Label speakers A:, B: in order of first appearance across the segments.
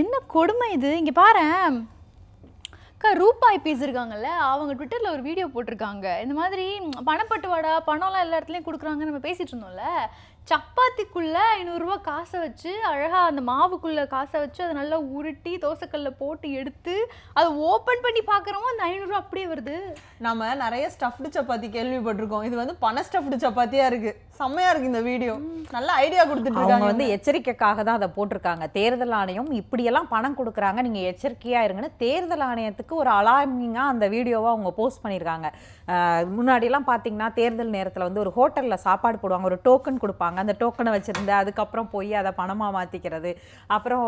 A: என்ன கொடுமை இது? இங்க பாரேன். அக்கா ரூபாய் பேசியிருக்காங்கல்ல அவங்க ட்விட்டரில் ஒரு வீடியோ போட்டிருக்காங்க. இந்த மாதிரி பணப்பட்டுவாடா பணம்லாம் எல்லா இடத்துலையும் கொடுக்குறாங்க நம்ம பேசிட்டு இருந்தோம்ல. சப்பாத்திக்குள்ள ஐநூறுரூவா காசை வச்சு அழகா அந்த மாவுக்குள்ள காசை வச்சு அதை நல்லா உருட்டி தோசைக்கல்ல போட்டு எடுத்து அதை ஓப்பன் பண்ணி பார்க்குறோம் அந்த ஐநூறுரூவா அப்படியே வருது.
B: நம்ம நிறைய ஸ்டஃப்டு சப்பாத்தி கேள்விப்பட்டிருக்கோம். இது வந்து பண ஸ்டஃப்டு சப்பாத்தியா இருக்கு. செம்மையா இருக்கு இந்த வீடியோ நல்ல ஐடியா கொடுத்துட்டு
C: அவங்க வந்து எச்சரிக்கைக்காக தான் அதை போட்டிருக்காங்க. தேர்தல் ஆணையம் இப்படியெல்லாம் பணம் கொடுக்குறாங்க. நீங்கள் எச்சரிக்கையாக இருங்கன்னு தேர்தல் ஆணையத்துக்கு ஒரு அலார்மிங்காக அந்த வீடியோவை அவங்க போஸ்ட் பண்ணியிருக்காங்க. அஹ் முன்னாடியெல்லாம் பார்த்தீங்கன்னா தேர்தல் நேரத்தில் வந்து ஒரு ஹோட்டலில் சாப்பாடு போடுவாங்க. ஒரு டோக்கன் கொடுப்பாங்க. அந்த டோக்கனை வச்சுருந்து அதுக்கப்புறம் போய் அதை பணமாக மாற்றிக்கிறது அப்புறம்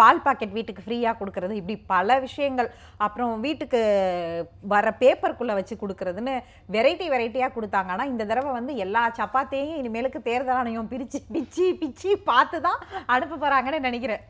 C: பால் பாக்கெட் வீட்டுக்கு ஃப்ரீயாக கொடுக்கறது. இப்படி பல விஷயங்கள். அப்புறம் வீட்டுக்கு வர பேப்பருக்குள்ளே வச்சு கொடுக்கறதுன்னு வெரைட்டி வெரைட்டியாக கொடுத்தாங்க. ஆனால் இந்த தடவை வந்து எல்லா சப்பாத்தியையும் இனிமேலுக்கு தேர்தல் ஆணையம் பிரித்து பிச்சு பிச்சு பார்த்து தான் அனுப்ப போகிறாங்கன்னு நினைக்கிறேன்.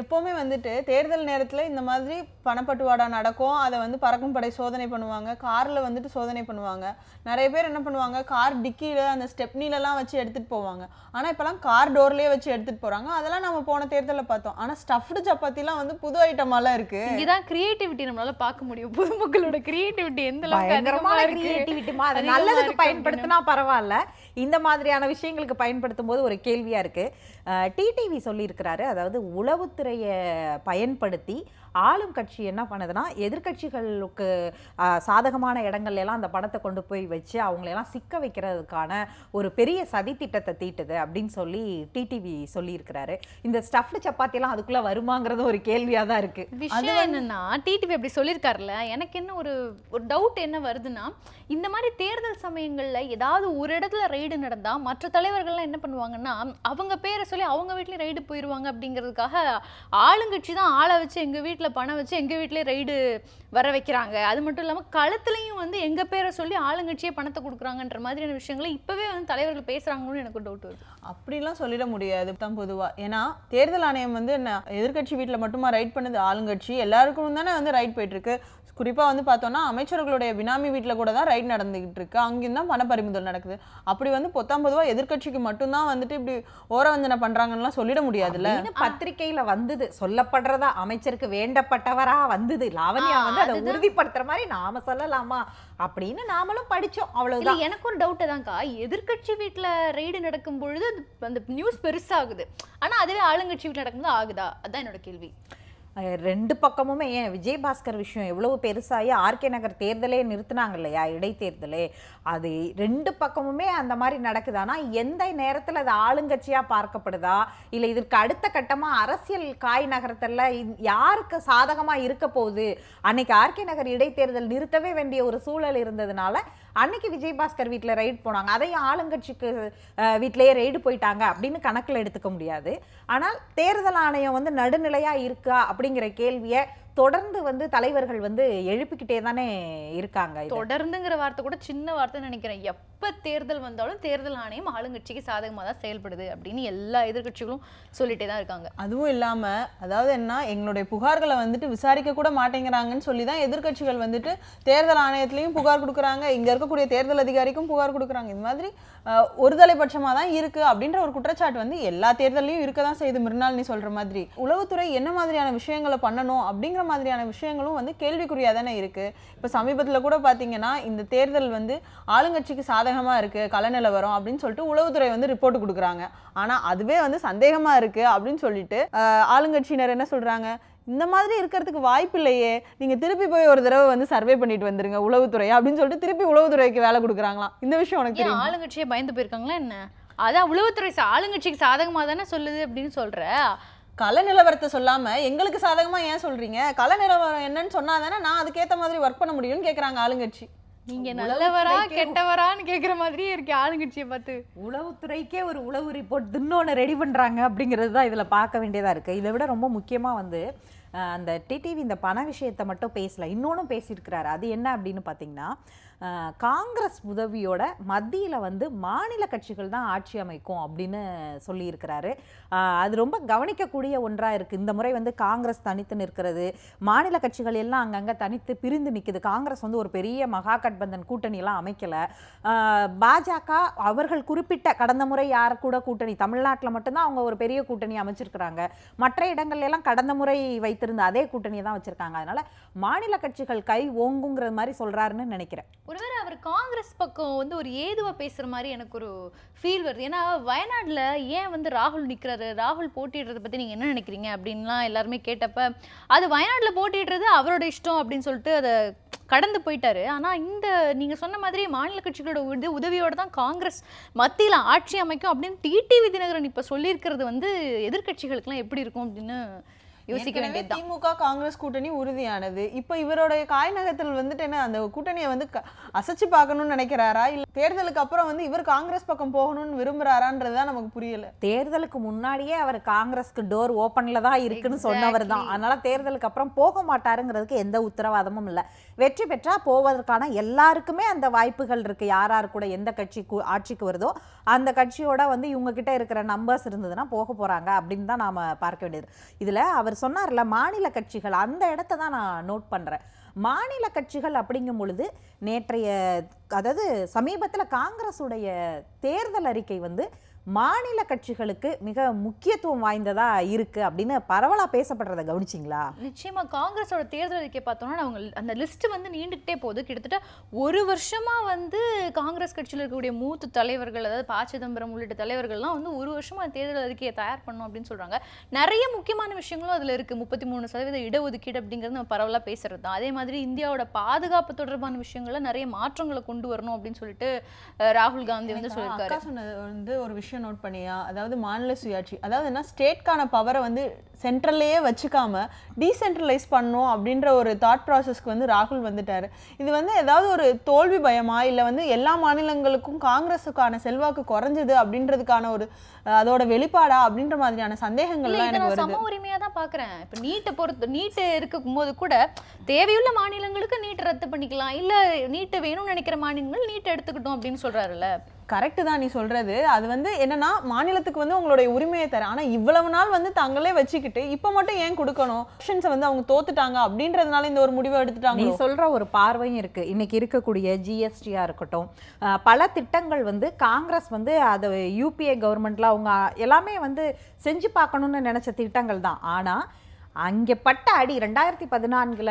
B: எப்போவுமே வந்துட்டு தேர்தல் நேரத்தில் இந்த மாதிரி பணப்பட்டுவாடா நடக்கும். அதை வந்து பறக்கும் படை சோதனை பண்ணுவாங்க. காரில் வந்துட்டு சோதனை பண்ணுவாங்க. நிறைய பேர் என்ன பண்ணுவாங்க? கார் டிக்கியில் அந்த ஸ்டெப்னிலலாம் வச்சு எடுத்துகிட்டு போவாங்க. ஆனால் இப்போலாம் கார் டோர்லேயே வச்சு எடுத்துகிட்டு போகிறாங்க அதெல்லாம் நம்ம போன தேர்தலில் பார்த்தோம். ஆனால் ஸ்டஃப்டு சப்பாத்திலாம் வந்து புது ஐட்டமாலாம் இருக்குது
A: இங்கதான் கிரியேட்டிவிட்டி நம்மளால பார்க்க முடியும். பொதுமக்களோட கிரியேட்டிவிட்டி எந்த
C: கிரியேட்டிவிட்டிமா அதை நல்லதுக்கு பயன்படுத்தினா பரவாயில்ல. இந்த மாதிரியான விஷயங்களுக்கு பயன்படுத்தும் போது ஒரு கேள்வியா இருக்கு. டிடிவி சொல்லியிருக்கிறாரு. அதாவது உளவுத்துறையை பயன்படுத்தி ஆளும் கட்சி என்ன பண்ணுதுன்னா எதிர்க்கட்சிகளுக்கு அஹ், சாதகமான இடங்கள்ல எல்லாம் அந்த பணத்தை கொண்டு போய் வச்சு அவங்களெல்லாம் சிக்க வைக்கிறதுக்கான ஒரு பெரிய சதி திட்டத்தை தீட்டுது அப்படின்னு சொல்லி டிடிவி சொல்லியிருக்கிறாரு. இந்த ஸ்டஃப்டு சப்பாத்தியெல்லாம் அதுக்குள்ள வருமாங்கிறது ஒரு கேள்வியா தான் இருக்கு.
A: விஷயம் என்னன்னா டிடிவி அப்படி சொல்லியிருக்காருல்ல எனக்கு என்ன ஒரு ஒரு டவுட் என்ன வருதுன்னா இந்த மாதிரி தேர்தல் சமயங்கள்ல ஏதாவது ஒரு இடத்துல ரைடு நடந்தா மற்ற தலைவர்கள்லாம் என்ன பண்ணுவாங்கன்னா அவங்க பேரை சொல்லி அவங்க வீட்லயும் ரைடு போயிடுவாங்க அப்படிங்கிறதுக்காக ஆளுங்கட்சி தான் ஆளை வச்சு எங்க வீட்ல பணம் வச்சு எங்க வீட்டிலே ரைடு வர வைக்கிறாங்க. அது மட்டும் இல்லாம களத்துலயும் வந்து எங்க பேரை சொல்லி ஆளுங்கட்சியே பணத்தை கொடுக்குறாங்கன்ற மாதிரியான விஷயங்களை இப்பவே வந்து தலைவர்கள் பேசுறாங்கன்னு எனக்கு டவுட் வருது.
B: அப்படிலாம் சொல்லிட முடியாது. தான் பொதுவா. ஏன்னா தேர்தல் ஆணையம் வந்து என்ன எதிர்க்கட்சி வீட்ல மட்டுமா ரைட் பண்ணுது? ஆளுங்கட்சி. எல்லாருக்கும் தானே வந்து ரைட் போயிட்டு இருக்கு குறிப்பா வந்து பார்த்தோம்னா அமைச்சர்களுடைய பினாமி வீட்ல கூட தான் ரைட் நடந்துகிட்டு இருக்கு. அங்கேயும் தான் பண பறிமுதல் நடக்குது. அப்படி வந்து பொத்தாம் பொதுவா எதிர்க்கட்சிக்கு மட்டும்தான் வந்துட்டு இப்படி ஓரவஞ்சனை பண்றாங்கன்னுலாம் சொல்லிட முடியாதுல்ல?
C: அப்படின்னு பத்திரிக்கையில வந்தது. சொல்லப்படுறதா அமைச்சருக்கு வேண்டப்பட்டவரா வந்தது. லாவண்யா வந்து அதை. உறுதிப்படுத்துற மாதிரி நாம சொல்லலாமா? அப்படின்னு நாமளும் படிச்சோம். அவ்வளவுதான்.
A: எனக்கு ஒரு டவுட் தான்க்கா. எதிர்க்கட்சி வீட்ல ரெய்டு நடக்கும் பொழுது அந்த நியூஸ் பெருசாகுது. ஆனா அதுவே ஆளுங்கட்சி வீட்ல நடக்கும்போது ஆகுதா? அதான் என்னோட கேள்வி.
C: ரெண்டு பக்கமுமே ஏன் விஜயபாஸ்கர் விஷயம் எவ்வளவு பெருசாகி ஆர்கே நகர் தேர்தலே நிறுத்தினாங்க இல்லையா இடைத்தேர்தலே? அது ரெண்டு பக்கமுமே அந்த மாதிரி நடக்குது. ஆனால் எந்த நேரத்தில் அது ஆளுங்கட்சியாக பார்க்கப்படுதா? இல்லை இதற்கு அடுத்த கட்டமாக அரசியல் காய் நகரத்தில் யாருக்கு சாதகமாக இருக்க போகுது? அன்னைக்கு ஆர்கே நகர் இடைத்தேர்தல் நிறுத்தவே வேண்டிய ஒரு சூழல் இருந்ததுனால அன்னைக்கு விஜயபாஸ்கர் வீட்டில் ரைடு போனாங்க. அதையும் ஆளுங்கட்சிக்கு வீட்டிலேயே ரைடு போயிட்டாங்க அப்படின்னு கணக்கில் எடுத்துக்க முடியாது. ஆனால் தேர்தல் ஆணையம் வந்து நடுநிலையாக இருக்கா? அப்படிங்கிற கேள்வியை தொடர்ந்து வந்து தலைவர்கள் வந்து எழுப்பிக்கிட்டே தானே இருக்காங்க இதை.
A: தொடர்ந்துங்கிற வார்த்தை கூட சின்ன வார்த்தை நினைக்கிறேன். எப்ப தேர்தல் வந்தாலும் தேர்தல் ஆணையம் ஆளுங்கட்சிக்கு சாதகமா தான் செயல்படுது அப்படின்னு எல்லா எதிர்க்கட்சிகளும் சொல்லிட்டே தான் இருக்காங்க.
B: அதுவும் இல்லாம அதாவது என்ன எங்களுடைய புகார்களை வந்துட்டு விசாரிக்க கூட மாட்டேங்கிறாங்கன்னு சொல்லி தான் எதிர்க்கட்சிகள் வந்துட்டு தேர்தல் ஆணையத்திலையும் புகார் கொடுக்குறாங்க. இங்க இருக்கக்கூடிய தேர்தல் அதிகாரிக்கும் புகார் கொடுக்குறாங்க. இந்த மாதிரி ஒருதலை பட்சமா தான் இருக்கு அப்படின்ற ஒரு குற்றச்சாட்டு வந்து எல்லா தேர்தலையும் இருக்க தான் செய்யுது. மிருநாள் நீ சொல்ற மாதிரி. உளவுத்துறை என்ன மாதிரியான விஷயங்களை பண்ணணும் அப்படிங்கிற மாதிரியான விஷயங்களும் வந்து கேள்விக்குறியா தானே இருக்கு. இப்ப சமீபத்துல கூட பாத்தீங்கன்னா இந்த தேர்தல் வந்து ஆளுங்கட்சிக்கு சாதகமா இருக்கு கள நிலவரம் அப்படின்னு சொல்லிட்டு உளவுத்துறை வந்து ரிப்போர்ட் கொடுக்குறாங்க. ஆனா அதுவே வந்து சந்தேகமா இருக்கு அப்படின்னு சொல்லிட்டு ஆளுங்கட்சியினர் என்ன சொல்றாங்க? இந்த மாதிரி இருக்கிறதுக்கு வாய்ப்பு இல்லையே. நீங்க திருப்பி போய் ஒரு தடவை வந்து சர்வே பண்ணிட்டு வந்துருங்க உளவுத்துறை அப்படின்னு சொல்லிட்டு திருப்பி உளவுத்துறைக்கு வேலை கொடுக்குறாங்களாம் இந்த விஷயம் உனக்கு
A: ஆளுங்கட்சியே பயந்து போயிருக்காங்களா என்ன? அதான் உளவுத்துறை ஆளுங்கட்சிக்கு சாதகமா தானே சொல்லுது அப்படின்னு சொல்ற.
B: கள நிலவரத்தை சொல்லாம எங்களுக்கு சாதகமா ஏன் சொல்றீங்க? கள நிலவரம் என்னன்னு சொன்னா தானே நான் அதுக்கேத்த மாதிரி ஒர்க் பண்ண முடியும்னு கேக்குறாங்க ஆளுங்கட்சி.
A: நீங்க நல்லவரா கெட்டவரான்னு கேக்குற மாதிரியே இருக்கு ஆளுங்கட்சியை பார்த்து.
C: உளவுத்துறைக்கே ஒரு உளவு ரிப்போர்ட் இன்னொன்று ரெடி பண்ணுறாங்க அப்படிங்கிறது தான் இதில் பார்க்க வேண்டியதாக இருக்குது இதை விட ரொம்ப முக்கியமாக வந்து அஹ், அந்த டிடிவி இந்த பண விஷயத்தை மட்டும் பேசல இன்னொன்றும் பேசியிருக்கிறாரு. அது என்ன அப்படின்னு பார்த்தீங்கன்னா காங்கிரஸ் உதவியோட மத்தியில் வந்து மாநில கட்சிகள் தான் ஆட்சி அமைக்கும் அப்படின்னு சொல்லியிருக்கிறாரு. அது ரொம்ப கவனிக்கக்கூடிய ஒன்றாக இருக்குது இந்த முறை வந்து காங்கிரஸ் தனித்து நிற்கிறது. மாநில கட்சிகள் எல்லாம் அங்கங்கே தனித்து பிரிந்து நிற்குது காங்கிரஸ் வந்து ஒரு பெரிய மகா கட்பந்தன் கூட்டணியெல்லாம் அமைக்கலை. பாஜக அவர்கள் குறிப்பிட்ட கடந்த முறை யார் கூட கூட்டணி? தமிழ்நாட்டில் மட்டும்தான் அவங்க ஒரு பெரிய கூட்டணி அமைச்சிருக்கிறாங்க. மற்ற இடங்கள்ல எல்லாம் கடந்த முறை வைத்திருந்த அதே கூட்டணியை தான் வச்சிருக்காங்க. அதனால மாநில கட்சிகள் கை ஓங்குங்கிற மாதிரி சொல்றாருன்னு நினைக்கிறேன்.
A: ஒருவேளை அவர் காங்கிரஸ் பக்கம் வந்து ஒரு ஏதுவாக பேசுகிற மாதிரி எனக்கு ஒரு ஃபீல் வருது. ஏன்னா வயநாட்டில் ஏன் வந்து ராகுல் நிற்கிறாரு ராகுல் போட்டிடுறத பற்றி நீங்கள் என்ன நினைக்கிறீங்க? அப்படின்லாம் எல்லாருமே கேட்டப்ப அது வயநாட்டில் போட்டிடுறது அவரோட இஷ்டம் அப்படின்னு சொல்லிட்டு அதை கடந்து போயிட்டாரு. ஆனால் இந்த நீங்கள் சொன்ன மாதிரி மாநில கட்சிகளோட உத உதவியோட தான் காங்கிரஸ் மத்தியில் ஆட்சி அமைக்கும் அப்படின்னு டிடிவி தினகரன் இப்போ சொல்லியிருக்கிறது வந்து எதிர்கட்சிகளுக்கெல்லாம் எப்படி இருக்கும் அப்படின்னு யோசிக்க வேண்டியதுதான்.
B: திமுக காங்கிரஸ் கூட்டணி உறுதியானது. இப்போ இவருடைய காய் நகத்தில் வந்துட்டு என்ன அந்த கூட்டணியை வந்து அசைச்சு பார்க்கணும்னு நினைக்கிறாரா? இல்ல தேர்தலுக்கு அப்புறம் வந்து இவர் காங்கிரஸ் பக்கம் போகணும்னு விரும்புறாரான்றது தான் நமக்கு புரியல.
C: தேர்தலுக்கு முன்னாடியே அவர் காங்கிரஸ்க்கு டோர் ஓப்பன்ல தான் இருக்குன்னு சொன்னவர் தான். அதனால தேர்தலுக்கு அப்புறம் போக மாட்டாருங்கிறதுக்கு எந்த உத்தரவாதமும் இல்லை. வெற்றி பெற்றா போவதற்கான எல்லாருக்குமே அந்த வாய்ப்புகள் இருக்கு. யார் யார் கூட எந்த கட்சி ஆட்சிக்கு வருதோ அந்த கட்சியோட வந்து இவங்க கிட்ட இருக்கிற நம்பர்ஸ் இருந்ததுன்னா போக போறாங்க அப்படின்னு தான் நாம பார்க்க வேண்டியது. இதுல அவர் சொன்னார்ல மாநில கட்சிகள் அந்த இடத்த தான் நான் நோட் பண்றேன். மாநில கட்சிகள் அப்படிங்கும் பொழுது நேற்றைய அதாவது சமீபத்தில் காங்கிரஸுடைய தேர்தல் அறிக்கை வந்து மாநில கட்சிகளுக்கு மிக முக்கியத்துவம் வாய்ந்ததா இருக்கு அப்படின்னு பரவலா பேசப்படுறத கவனிச்சிங்களா?
A: நிச்சயமா காங்கிரஸோட தேர்தல் அறிக்கை பார்த்தோம்னா அவங்க அந்த லிஸ்ட் வந்து நீண்டுகிட்டே போகுது. கிட்டத்தட்ட ஒரு வருஷமா வந்து காங்கிரஸ் கட்சியில் இருக்கக்கூடிய மூத்த தலைவர்கள் அதாவது ப. சிதம்பரம் உள்ளிட்ட தலைவர்கள்லாம் வந்து ஒரு வருஷமா தேர்தல் அறிக்கையை தயார் பண்ணோம் அப்படின்னு சொல்றாங்க. நிறைய முக்கியமான விஷயங்களும் அதுல இருக்கு. முப்பத்தி மூணு சதவீத இடஒதுக்கீடு அப்படிங்கிறது நம்ம பரவலா பேசுறது தான். அதே மாதிரி இந்தியாவோட பாதுகாப்பு தொடர்பான விஷயங்கள்ல நிறைய மாற்றங்களை கொண்டு வரணும் அப்படின்னு சொல்லிட்டு ராகுல் காந்தி வந்து சொல்லியிருக்காரு.
B: வந்து ஒரு விஷயம் நோட் பண்ணியா? அதாவது மாநில சுயாட்சி. அதாவது என்ன? ஸ்டேட்கான பவரை வந்து சென்ட்ரல்லையே வச்சுக்காம டீசென்ட்ரலைஸ் பண்ணணும் அப்படின்ற ஒரு தாட் ப்ராசஸ்க்கு வந்து ராகுல் வந்துட்டாரு. இது வந்து ஏதாவது ஒரு தோல்வி பயமா? இல்லை வந்து எல்லா மாநிலங்களுக்கும் காங்கிரஸுக்கான செல்வாக்கு குறைஞ்சது அப்படின்றதுக்கான ஒரு அதோட வெளிப்பாடா? அப்படின்ற மாதிரியான சந்தேகங்கள்லாம் எனக்கு வருது.
A: சம உரிமையா தான் பாக்குறேன். இப்ப நீட்டை பொறுத்து நீட்டு இருக்கும் போது கூட தேவையுள்ள மாநிலங்களுக்கு நீட்டை ரத்து பண்ணிக்கலாம். இல்ல நீட்டு வேணும்னு நினைக்கிற மாநிலங்கள் நீட் எடுத்துக்கிட்டோம் அப்படின்னு சொல்றாருல்ல.
B: கரெக்டு தான் நீ சொல்கிறது அது வந்து என்னென்னா மாநிலத்துக்கு வந்து உங்களுடைய உரிமையை தர ஆனால் இவ்வளவு நாள் வந்து தங்களே வச்சுக்கிட்டு இப்போ மட்டும் ஏன் கொடுக்கணும்? ஆப்ஷன்ஸை வந்து அவங்க தோத்துட்டாங்க அப்படின்றதுனால இந்த ஒரு முடிவை
C: நீ சொல்கிற ஒரு பார்வையும் இருக்குது இன்னைக்கு இருக்கக்கூடிய ஜிஎஸ்டியாக இருக்கட்டும் பல திட்டங்கள் வந்து காங்கிரஸ் வந்து அது யூபிஏ கவர்மெண்ட்ல அவங்க எல்லாமே வந்து செஞ்சு பார்க்கணும்னு நினச்ச திட்டங்கள் தான். ஆனால் அங்கே பட்ட அடி ரெண்டாயிரத்தி பதினான்கில்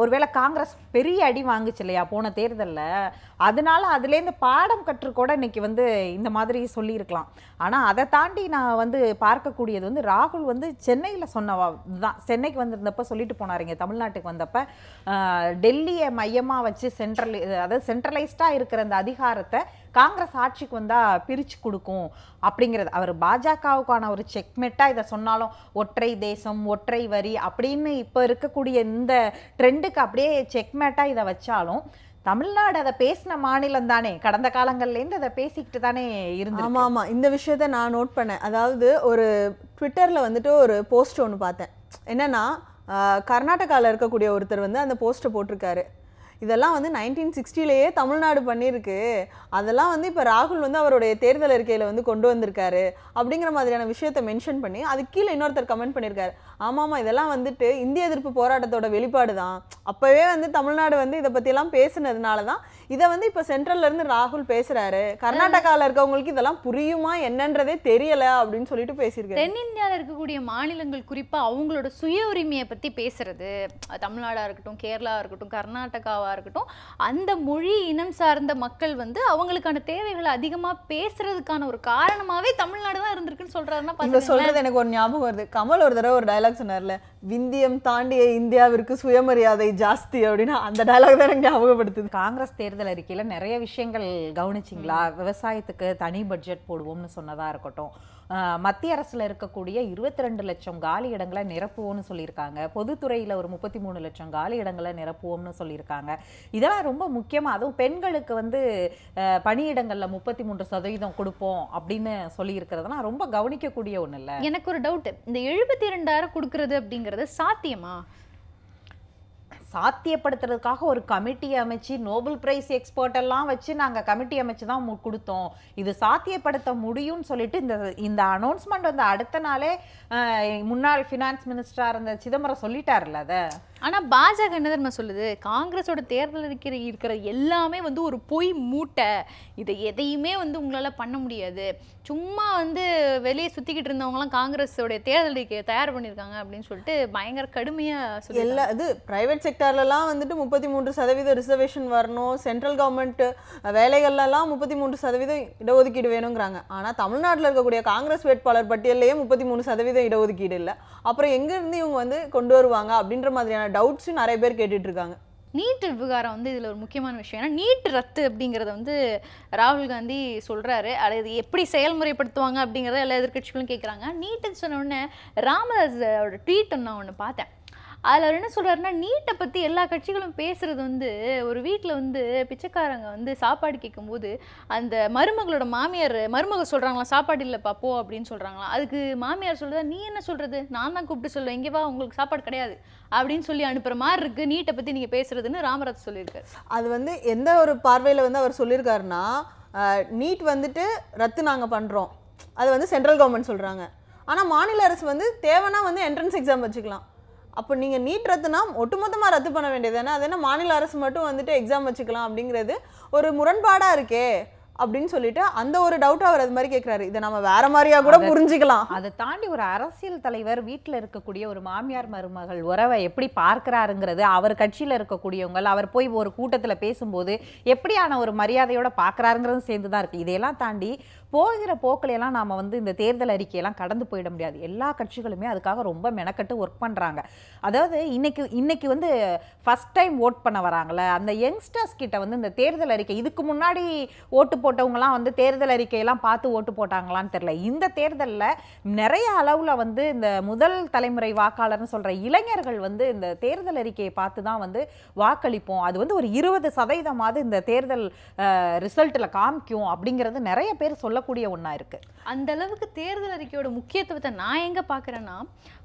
C: ஒருவேளை காங்கிரஸ் பெரிய அடி வாங்குச்சு இல்லையா போன தேர்தலில்? அதனால அதுலேருந்து பாடம் கற்றுக்கூட இன்னைக்கு வந்து இந்த மாதிரி சொல்லியிருக்கலாம். ஆனால் அதை தாண்டி நான் வந்து பார்க்கக்கூடியது வந்து ராகுல் வந்து சென்னையில் சொன்னவா தான் சென்னைக்கு வந்திருந்தப்போ சொல்லிட்டு போனாருங்க தமிழ்நாட்டுக்கு வந்தப்போ. டெல்லியை மையமாக வச்சு சென்ட்ரல் அதாவது சென்ட்ரலைஸ்டாக இருக்கிற அந்த அதிகாரத்தை காங்கிரஸ் ஆட்சிக்கு வந்தால் பிரித்து கொடுக்கும் அப்படிங்கிறது. அவர் பாஜகவுக்கான ஒரு செக்மெட்டாக இதை சொன்னாலும் ஒற்றை தேசம் ஒற்றை வரி அப்படின்னு இப்போ இருக்கக்கூடிய இந்த ட்ரெண்டுக்கு அப்படியே செக்மேட்டாக இதை வச்சாலும் தமிழ்நாடு அதை பேசின மாநிலம் தானே. கடந்த காலங்கள்லேருந்து அதை பேசிக்கிட்டு தானே இருந்து
B: ஆமாம் ஆமாம் இந்த விஷயத்த நான் நோட் பண்ணேன். அதாவது ஒரு ட்விட்டரில் வந்துட்டு ஒரு போஸ்ட் ஒன்று பார்த்தேன். என்னென்னா கர்நாடகாவில் இருக்கக்கூடிய ஒருத்தர் வந்து அந்த போஸ்ட்டை போட்டிருக்காரு. இதெல்லாம் வந்து நைன்டீன் சிக்ஸ்டிலேயே தமிழ்நாடு பண்ணியிருக்கு. அதெல்லாம் வந்து இப்போ ராகுல் வந்து அவருடைய தேர்தல் அறிக்கையில் வந்து கொண்டு வந்திருக்காரு. அப்படிங்கிற மாதிரியான விஷயத்த மென்ஷன் பண்ணி அது கீழே இன்னொருத்தர் கமெண்ட் பண்ணியிருக்காரு. ஆமாம் இதெல்லாம் வந்துட்டு இந்திய எதிர்ப்பு போராட்டத்தோட வெளிப்பாடு தான் அப்போவே வந்து தமிழ்நாடு வந்து இதை பற்றியெல்லாம் பேசுனதுனால தான் இதை வந்து இப்போ சென்ட்ரல்லேருந்து ராகுல் பேசுகிறாரு கர்நாடகாவில் இருக்கவங்களுக்கு இதெல்லாம் புரியுமா என்னன்றதே தெரியலை அப்படின்னு சொல்லிட்டு பேசியிருக்காரு.
A: தென்னிந்தியாவில் இருக்கக்கூடிய மாநிலங்கள் குறிப்பாக அவங்களோட சுய உரிமையை பற்றி பேசுறது. தமிழ்நாடாக இருக்கட்டும் கேரளா இருக்கட்டும் கர்நாடகாவா இருக்கட்டும் அந்த மொழி இனம் சார்ந்த மக்கள் வந்து அவங்களுக்கான தேவைகளை அதிகமா பேசுறதுக்கான ஒரு காரணமாவே தமிழ்நாடு தான் இருந்திருக்குன்னு சொல்றாருன்னா
B: இவ
A: பாத்துக்கோங்களேன்.
B: சொல்றது எனக்கு ஒரு ஞாபகம் வருது. கமல் ஒரு தடவை ஒரு டயலாக் சொன்னார்ல விந்தியம் தாண்டிய இந்தியாவிற்கு சுயமரியாதை ஜாஸ்தி அப்படின்னு. அந்த டயலாக் தான் எனக்கு ஞாபகப்படுத்துது.
C: காங்கிரஸ் தேர்தல் அறிக்கையில நிறைய விஷயங்கள் கவனிச்சிங்களா? விவசாயத்துக்கு தனி பட்ஜெட் போடுவோம்னு சொன்னதா இருக்கட்டும். மத்திய அரசுல இருக்கக்கூடிய இருபத்தி ரெண்டு லட்சம் காலி இடங்களை நிரப்புவோம்னு சொல்லியிருக்காங்க. பொதுத்துறையில ஒரு முப்பத்தி மூணு லட்சம் காலி இடங்களை நிரப்புவோம்னு சொல்லியிருக்காங்க. இதெல்லாம் ரொம்ப முக்கியமா அதுவும் பெண்களுக்கு வந்து பணியிடங்களில் பணியிடங்கள்ல முப்பத்தி மூன்று சதவீதம் கொடுப்போம் அப்படின்னு சொல்லியிருக்கிறதுலாம் ரொம்ப கவனிக்கக்கூடிய ஒண்ணு இல்லை
A: எனக்கு ஒரு டவுட் இந்த எழுபத்தி ரெண்டாயிரம் கொடுக்கறது அப்படிங்கிறது சாத்தியமா?
C: சாத்தியப்படுத்துறதுக்காக ஒரு கமிட்டி அமைச்சு நோபல் பிரைஸ் எக்ஸ்பர்ட் எல்லாம் வச்சு நாங்க கமிட்டி அமைச்சு தான் கொடுத்தோம். இது சாத்தியப்படுத்த முடியும்னு சொல்லிட்டு இந்த இந்த அனௌன்ஸ்மெண்ட் வந்து அடுத்த நாளே முன்னாள் ஃபினான்ஸ் மினிஸ்டராக இருந்த சிதம்பரம் சொல்லிட்டார்ல அத?
A: ஆனால் பாஜக என்ன தெரியுமா சொல்லுது? காங்கிரஸோட தேர்தல் இருக்கிற இருக்கிற எல்லாமே வந்து ஒரு பொய் மூட்டை. இதை எதையுமே வந்து உங்களால் பண்ண முடியாது. சும்மா வந்து வெளியே சுற்றிக்கிட்டு இருந்தவங்களாம் காங்கிரஸோடைய தேர்தல் தயார் பண்ணியிருக்காங்க அப்படின்னு சொல்லிட்டு பயங்கர கடுமையாக சொல்லி
B: எல்லா இது ப்ரைவேட் செக்டார்லலாம் வந்துட்டு முப்பத்தி மூன்று சதவீதம் ரிசர்வேஷன் வரணும். சென்ட்ரல் கவர்மெண்ட் வேலைகள்லாம் முப்பத்தி மூன்று சதவீதம் இடஒதுக்கீடு வேணுங்கிறாங்க ஆனால் தமிழ்நாட்டில் இருக்கக்கூடிய காங்கிரஸ் வேட்பாளர் பட்டியல்லையே முப்பத்தி மூணு சதவீதம் இடஒதுக்கீடு இல்லை. அப்புறம் எங்கேருந்து இவங்க வந்து கொண்டு வருவாங்க அப்படின்ற மாதிரியான டவுட்ஸ் நிறைய பேர் கேட்டுட்டு இருக்காங்க
A: நீட் விவகாரம் வந்து இதில் ஒரு முக்கியமான விஷயம். ஏன்னா நீட் ரத்து அப்படிங்கிறத வந்து ராகுல் காந்தி சொல்கிறாரு அதை இது எப்படி செயல்முறைப்படுத்துவாங்க அப்படிங்கிறத எல்லா எதிர்க்கட்சிகளும் கேட்குறாங்க நீட்டுன்னு சொன்ன உடனே ராமதாஸோட ட்வீட் நான் ஒன்று பார்த்தேன். அதில் அவர் என்ன சொல்கிறாருன்னா நீட்டை பற்றி எல்லா கட்சிகளும் பேசுகிறது வந்து ஒரு வீட்டில் வந்து பிச்சைக்காரங்க வந்து சாப்பாடு கேட்கும்போது அந்த மருமகளோட மாமியார் மருமக சொல்கிறாங்களா சாப்பாடு இல்லைப்பா பாப்போ அப்படின்னு சொல்கிறாங்களா அதுக்கு மாமியார் சொல்கிறதா நீ என்ன சொல்கிறது நான் தான் கூப்பிட்டு சொல்லுவேன். இங்கே வா உங்களுக்கு சாப்பாடு கிடையாது. அப்படின்னு சொல்லி அனுப்புகிற மாதிரி இருக்குது நீட்டை பற்றி நீங்கள் பேசுகிறதுன்னு ராமராஜ் சொல்லியிருக்காரு.
B: அது வந்து எந்த ஒரு பார்வையில் வந்து அவர் சொல்லியிருக்காருன்னா நீட் வந்துட்டு ரத்து நாங்கள் பண்ணுறோம் அது வந்து சென்ட்ரல் கவர்மெண்ட் சொல்கிறாங்க ஆனால் மாநில அரசு வந்து தேவைன்னா வந்து என்ட்ரன்ஸ் எக்ஸாம் வச்சுக்கலாம். அப்போ நீங்கள் நீட் ரத்துனா ஒட்டுமொத்தமாக ரத்து பண்ண வேண்டியது தானே? அது என்ன மாநில அரசு மட்டும் வந்துட்டு எக்ஸாம் வச்சுக்கலாம் அப்படிங்கிறது ஒரு முரண்பாடாக இருக்கே அப்படின்னு சொல்லிட்டு அந்த ஒரு டவுட் அவர் அது மாதிரி கேட்குறாரு இதை நம்ம வேற மாதிரியா கூட புரிஞ்சுக்கலாம்.
C: அதை தாண்டி ஒரு அரசியல் தலைவர் வீட்டில் இருக்கக்கூடிய ஒரு மாமியார் மருமகள் உறவை எப்படி பார்க்கறாருங்கிறது அவர் கட்சியில் இருக்கக்கூடியவங்க அவர் போய் ஒரு கூட்டத்தில் பேசும்போது எப்படியான ஒரு மரியாதையோட பார்க்கறாருங்கிறது சேர்ந்து தான் இருக்கு. இதையெல்லாம் தாண்டி போகிற போக்கில எல்லாம் வந்து இந்த தேர்தல் அறிக்கையெல்லாம் கடந்து போயிட முடியாது. எல்லா கட்சிகளுமே அதுக்காக ரொம்ப மெனக்கட்டு ஒர்க் பண்ணுறாங்க அதாவது இன்றைக்கி இன்றைக்கி வந்து ஃபர்ஸ்ட் டைம் ஓட் பண்ண வராங்கல்ல அந்த யங்ஸ்டர்ஸ் கிட்ட வந்து இந்த தேர்தல் அறிக்கை இதுக்கு முன்னாடி ஓட்டு போட்டவங்களாம் வந்து தேர்தல் அறிக்கையெல்லாம் பார்த்து ஓட்டு போட்டாங்களான்னு தெரில இந்த தேர்தலில் நிறைய அளவில் வந்து இந்த முதல் தலைமுறை வாக்காளர்னு சொல்கிற இளைஞர்கள் வந்து இந்த தேர்தல் அறிக்கையை பார்த்து தான் வந்து வாக்களிப்போம். அது வந்து ஒரு இருபது சதவீதமாவது இந்த தேர்தல் ரிசல்ட்டில் காமிக்கும் அப்படிங்கிறது நிறைய பேர் சொல்ல சொல்லக்கூடிய ஒண்ணா இருக்கு.
A: அந்த அளவுக்கு தேர்தல் அறிக்கையோட முக்கியத்துவத்தை நான் எங்க பார்க்குறேன்னா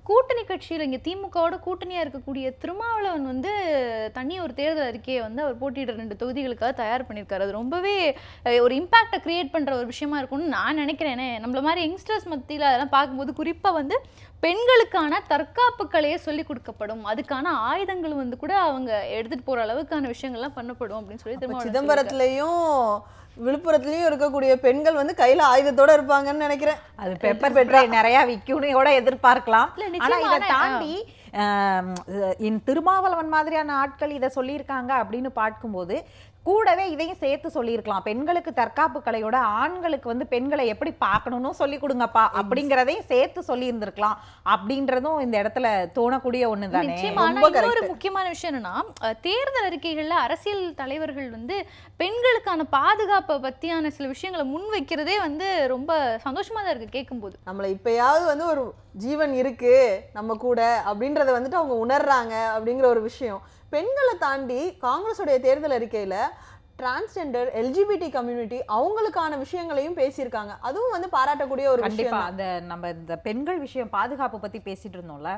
A: கூட்டணி கட்சியில் இங்கே திமுகவோட கூட்டணியாக இருக்கக்கூடிய திருமாவளவன் வந்து தனி ஒரு தேர்தல் அறிக்கையை வந்து அவர் போட்டியிடுற ரெண்டு தொகுதிகளுக்காக தயார் பண்ணியிருக்காரு. அது ரொம்பவே ஒரு இம்பாக்டை கிரியேட் பண்ணுற ஒரு விஷயமா இருக்கும்னு நான் நினைக்கிறேன். நம்மள மாதிரி யங்ஸ்டர்ஸ் மத்தியில் அதெல்லாம் பார்க்கும்போது குறிப்பாக வந்து பெண்களுக்கான தற்காப்பு கலையை சொல்லி கொடுக்கப்படும். அதுக்கான ஆயுதங்கள் வந்து கூட அவங்க எடுத்துட்டு போற அளவுக்கான விஷயங்கள்லாம் பண்ணப்படும் அப்படின்னு சொல்லி திருமாவளவன்
B: சிதம்பரத்துலயும் விழுப்புரத்துலயும் இருக்கக்கூடிய பெண்கள் வந்து கையில ஆயுதத்தோட இருப்பாங்கன்னு நினைக்கிறேன்.
C: அது பெப்பர் ஸ்ப்ரே நிறைய விற்கும்னோட எதிர்பார்க்கலாம். ஆனா இதை தாண்டி இன் திருமாவளவன் மாதிரியான ஆட்கள் இதை சொல்லியிருக்காங்க அப்படின்னு பார்க்கும்போது கூடவே இதையும் சேர்த்து சொல்லியிருக்கலாம். பெண்களுக்கு தற்காப்பு கலையோட ஆண்களுக்கு வந்து பெண்களை எப்படி பார்க்கணும்னு சொல்லி கொடுங்கப்பா அப்படிங்கிறதையும் சேர்த்து சொல்லி இருந்திருக்கலாம் அப்படின்றதும் இந்த இடத்துல தோணக்கூடிய ஒண்ணு தானே.
B: correct.
A: முக்கியமான விஷயம் என்னன்னா தேர்தல் அறிக்கைகள்ல அரசியல் தலைவர்கள் வந்து பெண்களுக்கான பாதுகாப்பை பத்தியான சில விஷயங்களை முன்வைக்கிறதே வந்து ரொம்ப சந்தோஷமா தான் இருக்கு கேட்கும்போது
B: நம்மளை இப்பயாவது வந்து ஒரு ஜீவன் இருக்கு நம்ம கூட அப்படின்றத வந்துட்டு அவங்க உணர்றாங்க அப்படிங்கிற ஒரு விஷயம். பெண்களை தாண்டி காங்கிரஸுடைய தேர்தல் அறிக்கையில் டிரான்ஸ்ஜெண்டர் எல்ஜிபிடி கம்யூனிட்டி அவங்களுக்கான விஷயங்களையும் பேசியிருக்காங்க. அதுவும் வந்து பாராட்டக்கூடிய ஒரு விஷயம்
C: கண்டிப்பா. அந்த நம்ம இந்த பெண்கள் விஷயம் பாதுகாப்பு பத்தி பேசிட்டு இருந்தோம்ல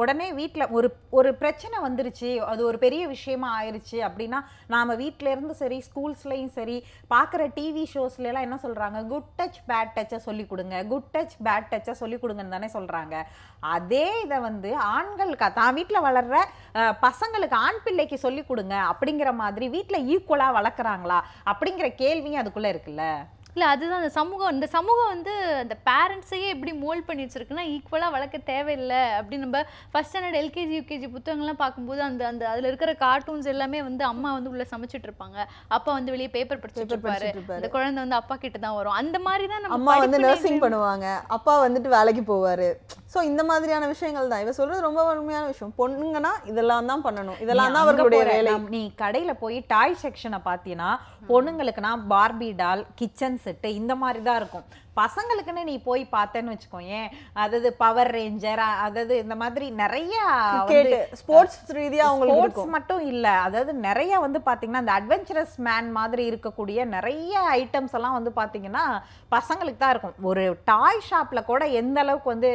C: உடனே வீட்ல ஒரு ஒரு பிரச்சனை வந்துருச்சு அது ஒரு பெரிய விஷயமா ஆயிருச்சு அப்படின்னா நாம வீட்ல இருந்து சரி ஸ்கூல்ஸ்லயும் சரி பார்க்குற டிவி ஷோஸ்ல எல்லாம் என்ன சொல்றாங்க? குட் டச் பேட் டச்சை சொல்லி கொடுங்க. குட் டச் பேட் டச்சை சொல்லி கொடுங்கன்னு தானே சொல்றாங்க. அதே இதை வந்து ஆண்களுக்கு தான் வீட்டில் வளர்ற பசங்களுக்கு ஆண் பிள்ளைக்கு சொல்லி கொடுங்க அப்படிங்கிற மாதிரி வீட்டில் ஈக்குவலாக வளர்க்குறாங்களா? அப்படிங்கிற கேள்வியும் அதுக்குள்ள இருக்குல்ல?
A: இல்ல அதுதான் அந்த சமூகம் இந்த சமூகம் வந்து அந்த பேரண்ட்ஸையே எப்படி மோல்ட் பண்ணி வச்சிருக்குன்னா ஈக்குவலா வளர்க்க தேவையில்லை அப்படின்னு நம்ம ஃபர்ஸ்ட் ஸ்டாண்டர்ட் எல்கேஜி யூகேஜி புத்தகங்கள்லாம் பார்க்கும்போது அந்த அந்த அதுல இருக்கிற கார்ட்டூன்ஸ் எல்லாமே வந்து அம்மா வந்து உள்ள சமைச்சிட்டு இருப்பாங்க அப்பா வந்து வெளியே பேப்பர் படிச்சுட்டு இருப்பாரு. அந்த குழந்தை வந்து அப்பா கிட்ட தான் வரும். அந்த மாதிரி தான் நம்ம
B: அம்மா வந்து நர்சிங் பண்ணுவாங்க. அப்பா வந்துட்டு வேலைக்கு போவாரு. சோ இந்த மாதிரியான விஷயங்கள் தான். இவ சொல்றது ரொம்ப உண்மையான விஷயம். பொண்ணுங்கன்னா இதெல்லாம் தான் பண்ணணும். இதெல்லாம் தான் அவர்களுடைய வேலை.
C: நீ கடையில போய் டாய் செக்ஷனை பார்த்தீங்கன்னா பொண்ணுங்களுக்குனா பார்பி டால் கிச்சன் செட்டு இந்த மாதிரி தான் இருக்கும். பசங்களுக்குன்னு நீ போய் பார்த்தேன்னு வச்சுக்கோயேன். அதாவது பவர் ரேஞ்சர் அதாவது இந்த மாதிரி நிறைய
B: ஸ்போர்ட்ஸ் ரீதியா அவங்களுக்கு
C: ஸ்போர்ட்ஸ் மட்டும் இல்ல. அதாவது நிறைய வந்து பாத்தீங்கன்னா இந்த அட்வென்ச்சரஸ் மேன் மாதிரி இருக்கக்கூடிய நிறைய ஐட்டம்ஸ் எல்லாம் வந்து பாத்தீங்கன்னா பசங்களுக்கு தான் இருக்கும். ஒரு டாய் ஷாப்ல கூட எந்த அளவுக்கு வந்து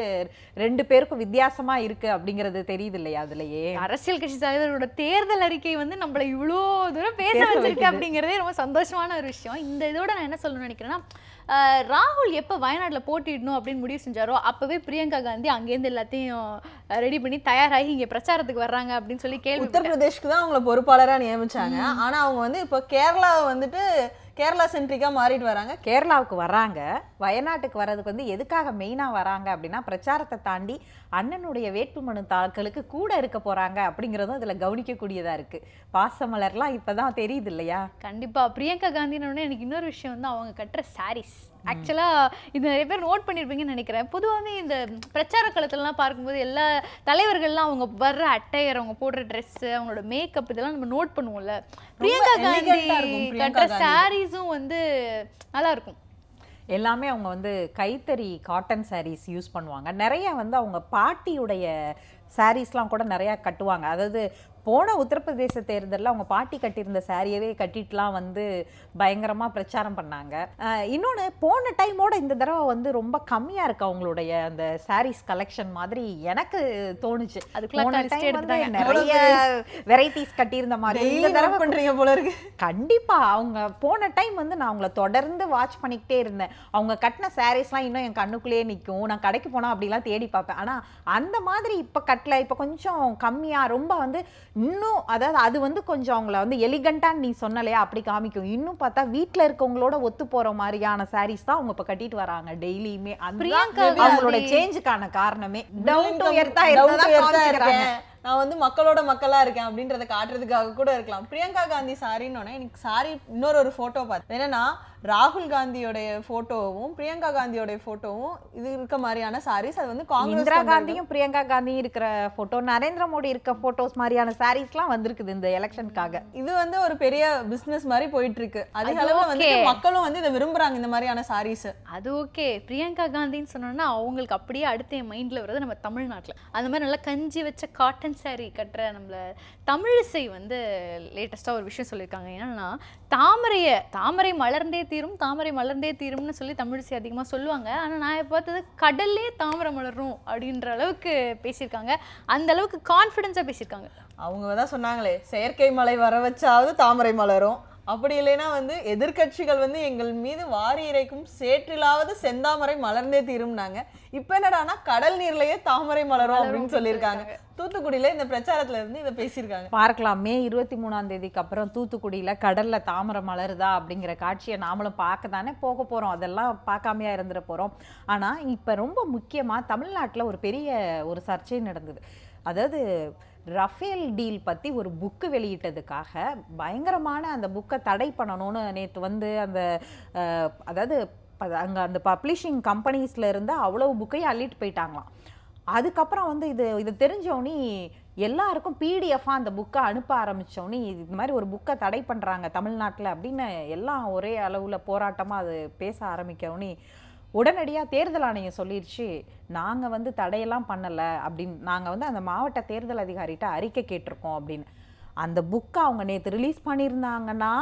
C: ரெண்டு பேருக்கும் வித்தியாசமா இருக்கு அப்படிங்கிறது தெரியுது இல்லையா அதுலயே?
A: அரசியல் கட்சி தலைவரோட தேர்தல் அறிக்கை வந்து நம்மள இவ்வளோ தூரம் பேச வச்சிருக்கு. அப்படிங்கிறதே ரொம்ப சந்தோஷமான ஒரு விஷயம். இந்த இதோட நான் என்ன சொல்லணும்னு நினைக்கிறேன்னா ராகுல் எப்போ வயநாட்டுல போட்டியிடணும் அப்படின்னு முடிவு செஞ்சாரோ அப்பவே பிரியங்கா காந்தி அங்கேருந்து எல்லாத்தையும் ரெடி பண்ணி தயாராகி இங்க பிரச்சாரத்துக்கு வர்றாங்க அப்படின்னு சொல்லி கேள்வி
B: உத்தரப்பிரதேஷ்க்கு தான் அவங்கள பொறுப்பாளரா நியமிச்சாங்க. ஆனா அவங்க வந்து இப்போ கேரளாவை வந்துட்டு கேரளா சென்ட்ரிக்கா மாறிட்டு வராங்க.
C: கேரளாவுக்கு வராங்க வயநாட்டுக்கு வர்றதுக்கு வந்து எதுக்காக மெயினாக வராங்க அப்படின்னா பிரச்சாரத்தை தாண்டி அண்ணனுடைய வேட்புமனு தாக்கலுக்கு கூட இருக்க போறாங்க அப்படிங்கிறதும் இதுல கவனிக்கக்கூடியதா இருக்கு. பாசமலர்லாம் இப்பதான் தெரியுது இல்லையா?
A: கண்டிப்பா. பிரியங்கா காந்தின்னு எனக்கு இன்னொரு விஷயம் வந்து அவங்க கட்டுற சாரீஸ் ஆக்சுவலா இது நிறைய பேர் நோட் பண்ணியிருப்பீங்கன்னு நினைக்கிறேன். பொதுவாகவே இந்த பிரச்சார களத்துலலாம் பார்க்கும்போது எல்லா தலைவர்கள்லாம் அவங்க வர்ற அட்டையர் அவங்க போடுற Dress அவங்களோட மேக்கப் இதெல்லாம் நம்ம நோட் பண்ணுவோம்ல. பிரியங்கா காந்தி கட்டுற. சாரீஸும் வந்து நல்லா இருக்கும்
C: எல்லாமே அவங்க வந்து கைத்தறி காட்டன் sarees யூஸ் பண்ணுவாங்க. நிறைய வந்து அவங்க பாட்டியுடைய சாரீஸ்லாம் கூட நிறைய கட்டுவாங்க. அதாவது போன உத்தரப்பிரதேச தேர்தலில் அவங்க பாட்டி கட்டியிருந்த சாரியவே கட்டிட்டுலாம் வந்து பயங்கரமா பிரச்சாரம் பண்ணாங்க. அஹ் இன்னொன்னு போன டைமோட இந்த தடவை வந்து ரொம்ப கம்மியா இருக்கு அவங்களுடைய அந்த சாரீஸ் கலெக்ஷன் மாதிரி எனக்கு தோணுச்சு.
A: அதுக்குள்ள
C: போன வந்து. நிறைய வெரைட்டிஸ் கட்டியிருந்த மாதிரி இந்த தடவை
B: நோட் பண்றீங்க போல இருக்கு.
C: கண்டிப்பா அவங்க போன டைம் வந்து நான் அவங்கள தொடர்ந்து வாட்ச் பண்ணிக்கிட்டே இருந்தேன். அவங்க கட்டின சாரீஸ்லாம் இன்னும் என் கண்ணுக்குள்ளேயே நிற்கும் நான் கடைக்கு போனா அப்படிலாம் தேடி பார்ப்பேன். ஆனா அந்த மாதிரி இப்ப கட்டல. இப்ப கொஞ்சம் கம்மியா ரொம்ப வந்து இன்னும் அதாவது அது வந்து கொஞ்சம் அவங்கள வந்து எலிகண்டான்னு நீ சொன்னலையா அப்படி காமிக்கும். இன்னும் பார்த்தா வீட்ல இருக்கவங்களோட ஒத்து போற மாதிரியான சாரீஸ் தான் அவங்க இப்ப கட்டிட்டு வராங்க டெய்லியுமே. அவங்களோட சேஞ்சுக்கான காரணமே. டவுன் டு
B: income- நான் வந்து மக்களோட மக்களா இருக்கேன் அப்படின்றத காட்டுறதுக்காக கூட இருக்கலாம். பிரியங்கா காந்தி சாரின்னு எனக்கு சாரி இன்னொரு ஒரு போட்டோ பார்த்தேன் என்னன்னா ராகுல் காந்தியோடைய போட்டோவும் பிரியங்கா காந்தியோடைய போட்டோவும் இது இருக்க மாதிரியான சாரீஸ் அது வந்து காங்கிரஸ்
C: இந்திரா. காந்தியும் பிரியங்கா காந்தியும் இருக்கிற போட்டோ நரேந்திர மோடி இருக்க போட்டோஸ் மாதிரியான சாரீஸ்லாம் வந்திருக்குது இந்த எலெக்ஷனுக்காக
B: இது வந்து ஒரு பெரிய பிசினஸ் மாதிரி போயிட்டு இருக்கு அதிக
A: அது
B: அளவுல வந்து. மக்களும் வந்து இதை விரும்புறாங்க இந்த மாதிரியான சாரீஸ்
A: அது ஓகே பிரியங்கா காந்தின்னு சொன்னோன்னா அவங்களுக்கு அப்படியே அடுத்த மைண்டில் வருது நம்ம தமிழ்நாட்டில். அந்த மாதிரி நல்லா கஞ்சி வச்ச காட்டன் saree கட்டுற நம்மள தமிழிசை வந்து லேட்டஸ்ட்டாக ஒரு விஷயம் சொல்லியிருக்காங்க என்னென்னா தாமரையை தாமரை மலர்ந்தே தீரும் தாமரை மலர்ந்தே தீரும்னு சொல்லி தமிழிசை அதிகமாக சொல்லுவாங்க. ஆனால் நான் பார்த்தது கடல்லே தாமரை மலரும் அப்படின்ற அளவுக்கு பேசியிருக்காங்க. அந்த அளவுக்கு கான்ஃபிடென்ஸாக பேசியிருக்காங்க.
B: அவங்க தான் சொன்னாங்களே செயற்கை மலை வர வச்சாவது தாமரை மலரும். அப்படி இல்லைன்னா வந்து எதிர்க்கட்சிகள் வந்து எங்கள் மீது வாரி இறைக்கும் சேற்றிலாவது செந்தாமரை மலர்ந்தே தீரும்னாங்க. இப்ப என்னடான்னா கடல் நீர்லயே தாமரை மலரும் அப்படின்னு சொல்லியிருக்காங்க. தூத்துக்குடியில இந்த பிரச்சாரத்துல இருந்து இதை பேசியிருக்காங்க.
C: பார்க்கலாம். மே இருபத்தி மூணாம் தேதிக்கு அப்புறம் தூத்துக்குடியில கடல்ல தாமரை மலருதா அப்படிங்கிற காட்சியை நாமளும் பார்க்க தானே போக போறோம். அதெல்லாம் பார்க்காமையா இருந்துட போறோம். ஆனா இப்ப ரொம்ப முக்கியமா தமிழ்நாட்டுல ஒரு பெரிய ஒரு சர்ச்சை நடந்தது. அதாவது ரஃபேல் டீல் பற்றி ஒரு புக்கு வெளியிட்டதுக்காக பயங்கரமான அந்த புக்கை தடை பண்ணணும்னு நேற்று வந்து அந்த அதாவது ப- அந்த பப்ளிஷிங் கம்பெனிஸில் இருந்து அவ்வளவு புக்கையும் அள்ளிட்டு போயிட்டாங்களாம். அதுக்கப்புறம் வந்து இது இது தெரிஞ்சோனி எல்லாருக்கும் பிடிஎஃபாக அந்த புக்கை அனுப்ப ஆரம்பித்தோன்னே இது மாதிரி ஒரு புக்கை தடை பண்ணுறாங்க தமிழ்நாட்டில் அப்படின்னு எல்லாம் ஒரே அளவில் போராட்டமாக அது பேச ஆரம்பிக்கவுனி உடனடியாக தேர்தல் ஆணையம் சொல்லிருச்சு நாங்கள் வந்து தடையெல்லாம் பண்ணலை அப்படின்னு நாங்கள் வந்து அந்த மாவட்ட தேர்தல் அதிகாரிகிட்ட அறிக்கை கேட்டிருக்கோம் அப்படின்னு. அந்த புக்கை அவங்க நேற்று ரிலீஸ் பண்ணியிருந்தாங்கன்னா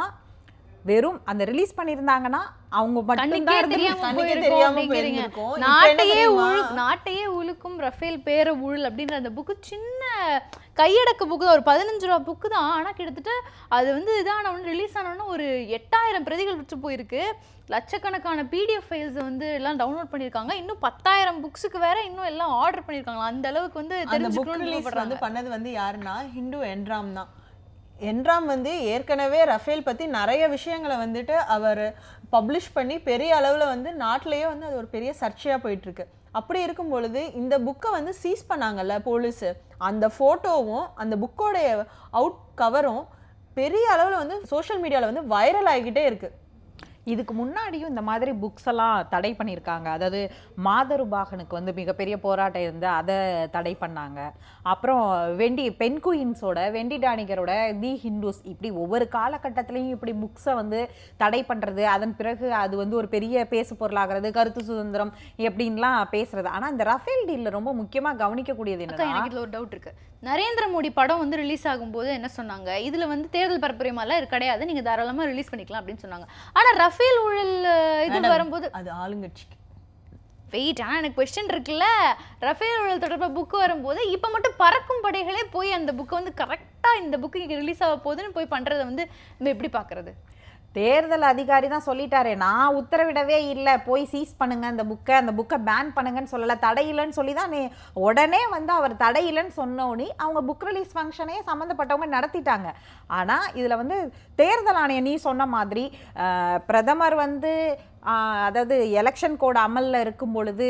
C: வெறும் அந்த ரிலீஸ் பண்ணியிருந்தாங்கன்னா அவங்க
A: நாட்டையே நாட்டையே உழுக்கும் ரஃபேல் பேர ஊழல் அப்படின்ற அந்த புக்கு சின்ன கையடக்க புக்கு தான் ஒரு பதினஞ்சு ரூபா புக்கு தான். ஆனா கிட்டத்தட்ட அது வந்து இதானவொன்னு ரிலீஸ் ஆனோன்னா ஒரு எட்டாயிரம் பிரதிகள் விற்று போயிருக்கு. லட்சக்கணக்கான பிடிஎஃப் ஃபைல்ஸ் வந்து எல்லாம் டவுன்லோட் பண்ணியிருக்காங்க. இன்னும் பத்தாயிரம் புக்ஸுக்கு வேற இன்னும் எல்லாம் ஆர்டர் பண்ணியிருக்காங்க அந்த அளவுக்கு வந்து தெரிஞ்சுக்கணும்னு
B: வந்து பண்ணது வந்து யாருன்னா ஹிந்து என்ராம் தான். என்ராம் வந்து ஏற்கனவே ரஃபேல் பத்தி நிறைய விஷயங்களை வந்துட்டு அவர் பப்ளிஷ் பண்ணி பெரிய அளவுல வந்து நாட்டிலேயே வந்து அது ஒரு பெரிய சர்ச்சையா போயிட்டு இருக்கு. அப்படி இருக்கும் பொழுது இந்த புக்கை வந்து சீஸ் பண்ணாங்கல்ல போலீஸ் அந்த ஃபோட்டோவும் அந்த புக்கோடைய அவுட் கவரும் பெரிய அளவில் வந்து சோஷியல் மீடியாவில் வந்து வைரல் ஆகிக்கிட்டே இருக்குது
C: இதுக்கு முன்னாடியும் இந்த மாதிரி புக்ஸ் எல்லாம் தடை பண்ணியிருக்காங்க. அதாவது மாதருபாகனுக்கு வந்து மிகப்பெரிய போராட்டம் இருந்து அதை தடை பண்ணாங்க. அப்புறம் வெண்டி பெண் குயின்ஸோட வெண்டி டானிகரோட தி ஹிந்துஸ் இப்படி ஒவ்வொரு காலகட்டத்திலையும் இப்படி புக்ஸை வந்து தடை பண்ணுறது அதன் பிறகு அது வந்து ஒரு பெரிய பேசு பொருளாகிறது கருத்து சுதந்திரம் எப்படின்லாம் பேசுறது. ஆனால் இந்த ரஃபேல் டீலில் ரொம்ப முக்கியமாக கவனிக்கக்கூடியது
A: எனக்கு இதுல ஒரு டவுட் இருக்கு. நரேந்திர மோடி படம் வந்து ரிலீஸ் ஆகும்போது என்ன சொன்னாங்க? இதுல வந்து தேர்தல் பரப்புரைமாலாம் இது கிடையாது. நீங்க தாராளமா ரிலீஸ் பண்ணிக்கலாம் அப்படின்னு சொன்னாங்க. ஆனா ரஃபேல் ஊழல் இது வரும்போது
B: அது ஆளுங்கட்சிக்கு.
A: வெயிட் ஆனா எனக்கு கொஸ்டின் இருக்குல்ல. ரஃபேல் ஊழல் தொடர்பாக புக் வரும்போது இப்போ மட்டும் பறக்கும் படைகளே போய் அந்த புக்கை வந்து கரெக்டா இந்த புக்கு இங்கே ரிலீஸ் ஆக போகுதுன்னு போய் பண்றதை வந்து நம்ம எப்படி பார்க்கறது?
C: தேர்தல் அதிகாரி தான் சொல்லிட்டாரே. நான் உத்தரவிடவே இல்லை. போய் சீஸ் பண்ணுங்க அந்த புக்கை அந்த புக்கை பேன் பண்ணுங்கன்னு சொல்லலை. தடையில்லைன்னு சொல்லி தான் நீ உடனே வந்து அவர் தடையில்லைன்னு சொன்னோடனே அவங்க புக் ரிலீஸ் ஃபங்க்ஷனே சம்மந்தப்பட்டவங்க நடத்திட்டாங்க. ஆனால் இதில் வந்து தேர்தல் ஆணையம் நீ சொன்ன மாதிரி பிரதமர் வந்து அதாவது எலெக்ஷன் கோட் அமலில் இருக்கும் பொழுது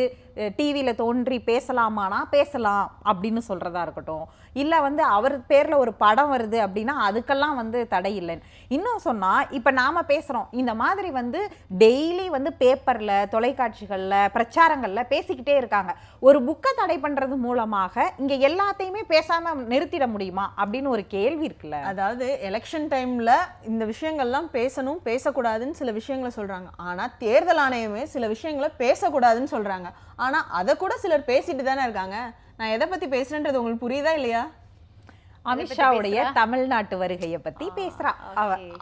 C: டிவியில் தோன்றி பேசலாமானா பேசலாம் அப்படின்னு சொல்கிறதா இருக்கட்டும். இல்லை வந்து அவர் பேரில் ஒரு படம் வருது அப்படின்னா அதுக்கெல்லாம் வந்து தடை இல்லைன்னு. இன்னும் சொன்னால் இப்போ நாம் பேசுகிறோம் இந்த மாதிரி வந்து டெய்லி வந்து பேப்பரில் தொலைக்காட்சிகளில் பிரச்சாரங்களில் பேசிக்கிட்டே இருக்காங்க. ஒரு புக்கை தடை பண்ணுறது மூலமாக இங்கே எல்லாத்தையுமே பேசாமல் நிறுத்திட முடியுமா அப்படின்னு ஒரு கேள்வி இருக்குல்ல.
B: அதாவது எலெக்ஷன் டைமில் இந்த விஷயங்கள்லாம் பேசணும் பேசக்கூடாதுன்னு சில விஷயங்களை சொல்கிறாங்க ஆனால் தேர்தல் ஆணையமே சில விஷயங்களை பேசக்கூடாதுன்னு சொல்றாங்க. ஆனா அதை கூட சிலர் பேசிட்டு தானே இருக்காங்க. நான் எதை பத்தி பேசுறேன்றது உங்களுக்கு புரியுதா இல்லையா?
C: அமித்ஷாவுடைய தமிழ்நாட்டு வருகையை பத்தி பேசுறா.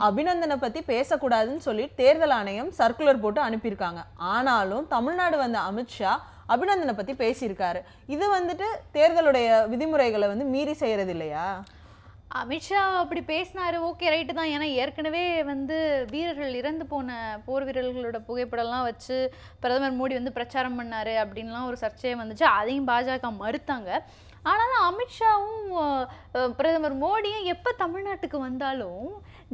B: அபிநந்தனை பத்தி பேசக்கூடாதுன்னு சொல்லி தேர்தல் ஆணையம் சர்க்குலர் போட்டு அனுப்பியிருக்காங்க. ஆனாலும் தமிழ்நாடு வந்த அமித்ஷா அபிநந்தனை பத்தி பேசியிருக்காரு. இது வந்துட்டு தேர்தலுடைய விதிமுறைகளை வந்து மீறி செய்யறது இல்லையா?
A: அமித்ஷா அப்படி பேசினாரு ஓகே ரைட்டு தான். ஏன்னா ஏற்கனவே வந்து வீரர்கள் இறந்து போன போர் வீரர்களோட புகைப்படம்லாம் வச்சு பிரதமர் மோடி வந்து பிரச்சாரம் பண்ணார் அப்படின்லாம் ஒரு சர்ச்சையே வந்துச்சு. அதையும் பாஜக மறுத்தாங்க. ஆனாலும் அமித்ஷாவும் பிரதமர் மோடியும் எப்போ தமிழ்நாட்டுக்கு வந்தாலும்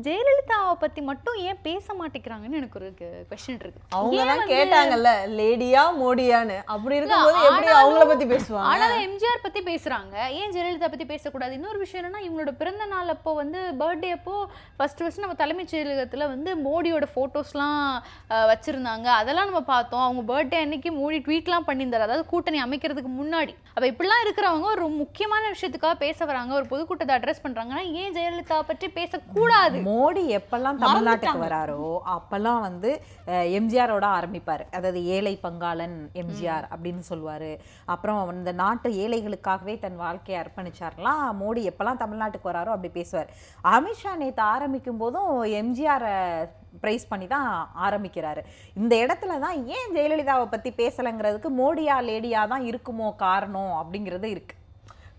A: ஜெயலலிதாவை பற்றி மட்டும் ஏன் பேச மாட்டேங்கிறாங்கன்னு எனக்கு ஒரு கொஸ்டின் இருக்கு.
B: அவங்க தான் கேட்டாங்கல்ல லேடியா மோடியான்னு. அப்படி இருக்கும்போது எப்படி அவங்கள பத்தி பேசுவாங்க?
A: ஆனாலும் எம்ஜிஆர் பத்தி பேசுறாங்க. ஏன் ஜெயலலிதா பத்தி பேசக்கூடாது? இன்னொரு விஷயம் என்னன்னா இவங்களோட பிறந்த நாள் அப்போ வந்து பர்த்டே அப்போ ஃபர்ஸ்ட் ஃபர்ஸ்ட் நம்ம தலைமைச் செயலகத்துல வந்து மோடியோட போட்டோஸ்லாம் வச்சிருந்தாங்க. அதெல்லாம் நம்ம பார்த்தோம். அவங்க பர்த்டே அன்னைக்கு மோடி ட்வீட்லாம் பண்ணியிருந்தாரு. அதாவது கூட்டணி அமைக்கிறதுக்கு முன்னாடி. அப்ப இப்படிலாம் இருக்கிறவங்க ஒரு முக்கியமான விஷயத்துக்காக பேச வராங்க. ஒரு பொதுக்கூட்டத்தை அட்ரஸ் பண்றாங்கன்னா ஏன் ஜெயலலிதா பற்றி பேசக்கூடாது?
C: மோடி எப்பெல்லாம் தமிழ்நாட்டுக்கு வராரோ அப்பெல்லாம் வந்து எம்ஜிஆரோட ஆரம்பிப்பார். அதாவது ஏழை பங்காளன் எம்ஜிஆர் அப்படின்னு சொல்லுவாரு. அப்புறம் இந்த நாட்டு ஏழைகளுக்காகவே தன் வாழ்க்கையை அர்ப்பணிச்சார்லாம் மோடி எப்பெல்லாம் தமிழ்நாட்டுக்கு வராரோ அப்படி பேசுவார். அமித்ஷா நேற்று ஆரம்பிக்கும் போதும் எம்ஜிஆரை ப்ரைஸ் பண்ணி தான் ஆரம்பிக்கிறாரு. இந்த இடத்துல தான் ஏன் ஜெயலலிதாவை பற்றி பேசலைங்கிறதுக்கு மோடியா லேடியா தான் இருக்குமோ காரணம் அப்படிங்கிறது இருக்கு.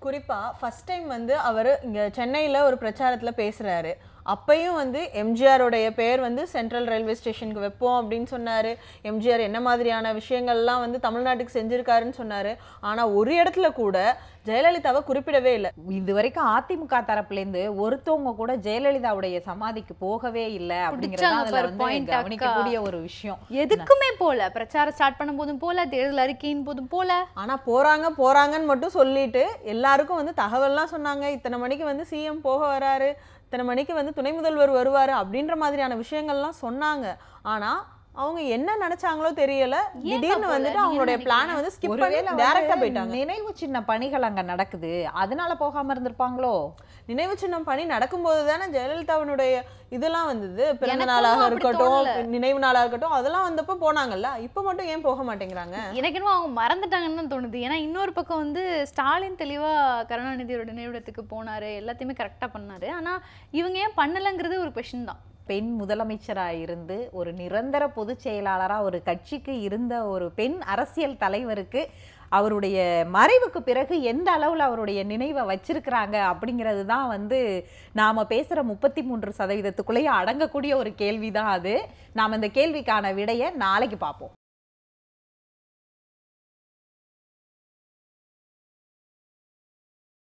B: குறிப்பா ஃபர்ஸ்ட் டைம் வந்து அவர் இங்க சென்னையில ஒரு பிரச்சாரத்துல பேசுறாரு. அப்பயும் வந்து எம்ஜிஆருடைய பேர் வந்து சென்ட்ரல் ரயில்வே ஸ்டேஷனுக்கு வைப்போம் அப்படின்னு சொன்னாரு. எம்ஜிஆர் என்ன மாதிரியான விஷயங்கள்லாம் வந்து தமிழ்நாட்டுக்கு செஞ்சிருக்காருன்னு சொன்னாரு. ஆனா ஒரு இடத்துல கூட ஜெயலலிதாவை குறிப்பிடவே இல்லை.
C: இது வரைக்கும் அதிமுக தரப்புலேருந்து ஒருத்தவங்க கூட ஜெயலலிதாவுடைய சமாதிக்கு போகவே இல்லை அப்படிங்கிறது ஒரு விஷயம்.
A: எதுக்குமே போல. பிரச்சாரம் ஸ்டார்ட் பண்ணும் போதும் போல தேர்தல் அறிக்கையின் போதும் போல.
B: ஆனா போறாங்க போறாங்கன்னு மட்டும் சொல்லிட்டு எல்லாருக்கும் வந்து தகவல்லாம் சொன்னாங்க. இத்தனை மணிக்கு வந்து சிஎம் போக வராரு. இத்தனை மணிக்கு வந்து துணை முதல்வர் வருவாரு அப்படின்ற மாதிரியான விஷயங்கள்லாம் சொன்னாங்க. ஆனா அவங்க என்ன நினைச்சாங்களோ தெரியல. திடீர்னு? வந்துட்டு அவங்களுடைய பிளானை வந்து ஸ்கிப் பண்ணி டேரக்டா போயிட்டாங்க.
C: நினைவு சின்ன பணிகள் அங்க நடக்குது. அதனால போகாம இருந்திருப்பாங்களோ?
B: நினைவு சின்னம் பணி நடக்கும்போது தானே ஜெயலலிதாவினுடைய இதெல்லாம் வந்தது. பிறந்த நாளாக இருக்கட்டும். நினைவு நாளா இருக்கட்டும் அதெல்லாம் வந்தப்போ போனாங்கல்ல? இப்போ மட்டும் ஏன் போக மாட்டேங்கிறாங்க?
A: எனக்கு அவங்க மறந்துட்டாங்கன்னு தோணுது. ஏன்னா இன்னொரு பக்கம் வந்து ஸ்டாலின் தெளிவா கருணாநிதியோட நினைவிடத்துக்கு போனாரு எல்லாத்தையுமே கரெக்டா பண்ணாரு. ஆனா இவங்க ஏன் பண்ணலங்கிறது ஒரு கொஷின் தான்.
C: பெண் முதலமைச்சரா இருந்து ஒரு நிரந்தர பொதுச் செயலாளரா ஒரு கட்சிக்கு இருந்த ஒரு பெண் அரசியல் தலைவருக்கு அவருடைய மறைவுக்கு பிறகு எந்த அளவில் அவருடைய நினைவை வச்சிருக்கிறாங்க அப்படிங்கிறது தான் வந்து நாம் பேசுகிற முப்பத்தி மூன்று சதவீதத்துக்குள்ளேயே அடங்கக்கூடிய ஒரு கேள்வி தான் அது. நாம் இந்த கேள்விக்கான விடையை நாளைக்கு பார்ப்போம்.